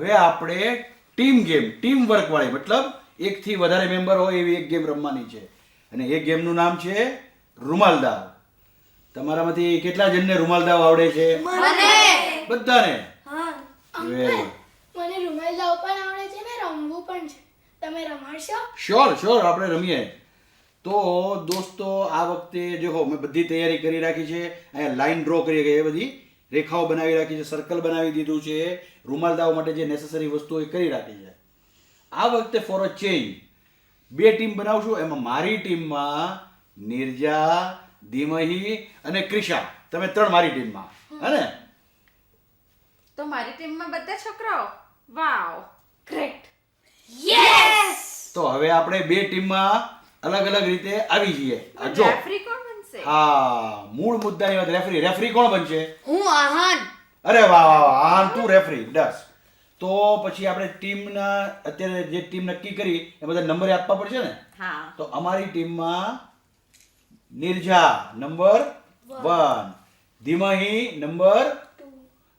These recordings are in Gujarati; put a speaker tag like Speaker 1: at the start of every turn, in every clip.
Speaker 1: હવે આપણે ટીમ ગેમ ટીમ વર્ક વાળી મતલબ એકથી વધારે મેમ્બર હોય એવી એક ગેમ રમવાની છે. અને એ ગેમનું નામ છે રૂમાલ દાવ. તમારામાંથી કેટલા જણને રૂમાલ દાવ આવડે છે? બધાને?
Speaker 2: હા. મને રૂમાલ દાવ પણ આવડે છે ને રમવું પણ છે. તમે રમાડશો?
Speaker 1: શ્યોર શ્યોર આપણે રમીએ. તો દોસ્તો આ વખતે જો મેં બધી તૈયારી કરી રાખી છે. અહીંયા લાઈન ડ્રો કરી ગઈ એ બધી. રેખાઓ બનાવી રાખી છે સર્કલ બનાવી દીધું છે રૂમાલ દાવ માટે જે નેસેસરી વસ્તુઓ એ કરી રાખી છે. આ વખતે ફોર અ ચેન્જ બે ટીમ બનાવશું એમાં મારી ટીમમાં નિર્જા ધીમહી અને ક્રિશા તમે ત્રણ મારી ટીમમાં હે
Speaker 3: તો મારી ટીમમાં બધા છોકરાઓ? વાવ
Speaker 2: ગ્રેટ
Speaker 1: તો હવે આપણે બે ટીમમાં અલગ અલગ રીતે આવી જઈએ. આ જો.
Speaker 3: રેફરી કોણ બનશે
Speaker 1: હા મૂળ મુદ્દાની વાત રેફરી રેફરી કોણ બનશે?
Speaker 2: હું આહાન.
Speaker 1: અરે વાહ વાહ વાહ આહાન તું રેફરી ડસ. તો પછી આપણે ટીમના અત્યારે જે ટીમ નક્કી કરી એ બધા નંબર આપવા પડશે ને?
Speaker 3: હા.
Speaker 1: તો અમારી ટીમમાં Nirja number one. Dhimahi number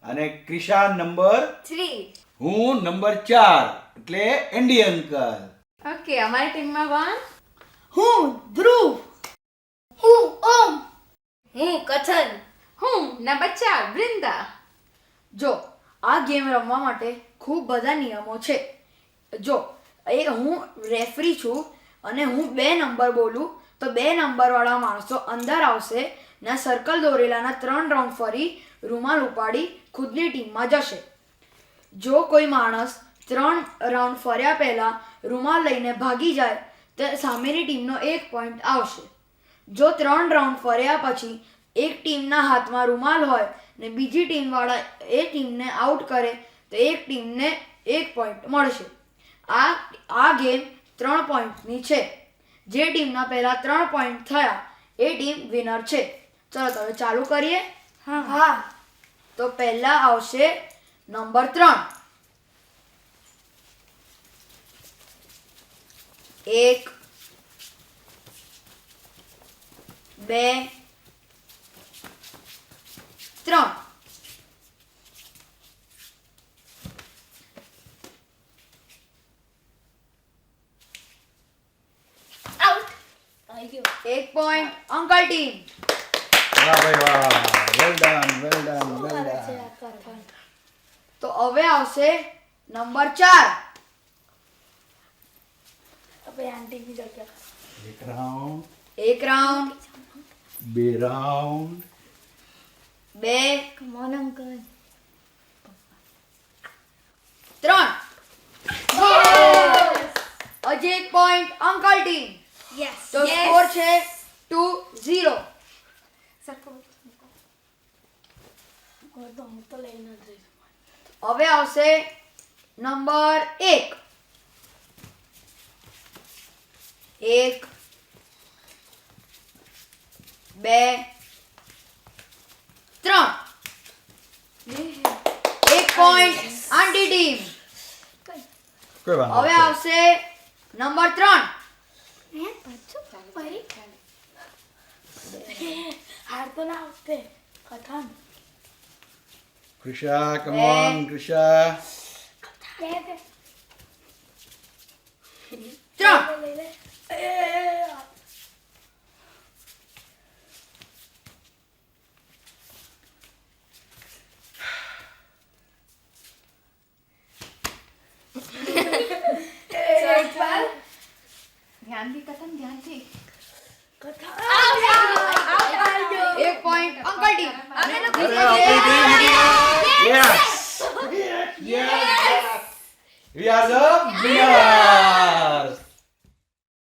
Speaker 1: અને ક્રિશાન નંબર
Speaker 3: થ્રી.
Speaker 1: હું નંબર ચાર એટલે એન્ડી અંકલ.
Speaker 3: ઓકે અમારી ટીમમાં વન.
Speaker 2: હું ધ્રુવ હું ઓમ હું કથન
Speaker 3: હું બચ્ચા વૃંદા.
Speaker 4: જો, આ ગેમ રમવા માટે ખૂબ બધા નિયમો છે. જો, એ હું રેફરી છું અને હું બે નંબર બોલું, તો બે નંબરવાળા માણસો અંદર આવશે ને સર્કલ દોરેલાના ત્રણ રાઉન્ડ ફરી રૂમાલ ઉપાડી ખુદની ટીમમાં જશે. જો કોઈ માણસ ત્રણ રાઉન્ડ ફર્યા પહેલાં રૂમાલ લઈને ભાગી જાય, તો સામેની ટીમનો એક પોઈન્ટ આવશે. જો ત્રણ રાઉન્ડ ફર્યા પછી એક ટીમના હાથમાં રૂમાલ હોય ને બીજી ટીમવાળા એ ટીમને આઉટ કરે તો એક ટીમને એક પોઈન્ટ મળશે. આ આ ગેમ ત્રણ પોઈન્ટની છે. જે ટીમના પહેલાં ત્રણ પોઈન્ટ થયા એ ટીમ વિનર છે. ચલો તમે હવે ચાલુ કરીએ?
Speaker 2: હા. હા.
Speaker 4: તો પહેલા આવશે નંબર ત્રણ. એક બે ત્રણ
Speaker 2: આઉટ આવી ગયો
Speaker 4: એક પોઈન્ટ અંકલ ટીમ
Speaker 1: વાહ ભાઈ વાહ વેલ ડન વેલ ડન વેલ
Speaker 2: છે
Speaker 1: ડન
Speaker 2: આ કથન
Speaker 4: તો હવે આવશે નંબર ચાર
Speaker 2: આપણે આંટીની જગ્યા
Speaker 1: એક રાઉન્ડ
Speaker 4: એક રાઉન્ડ
Speaker 1: બે રાઉન્ડ
Speaker 4: બે.
Speaker 2: કમોન અંકલ
Speaker 4: ત્રણ. એક પોઈન્ટ અંકલ ટીમ
Speaker 2: યસ
Speaker 4: તો સ્કોર છે ટુ ઝીરો
Speaker 2: સરખો તો હું તો લઈને જ જઈશ
Speaker 4: હવે આવશે નંબર એક. એક બે ત્રણ એક પોઈન્ટ આંટી ટીમ
Speaker 1: કોઈ વાંધો
Speaker 4: હવે
Speaker 1: નહીં.
Speaker 4: આવશે નંબર ત્રણ
Speaker 2: હે પાછું ફરી હાર તો ના આવતે કથન
Speaker 1: ક્રિશા કમ ઓન ક્રિશા
Speaker 2: બે બે
Speaker 4: ત્રણ
Speaker 3: ધ્યાનથી કથન ધ્યાનથી
Speaker 4: એક પોઈન્ટ અંકલ.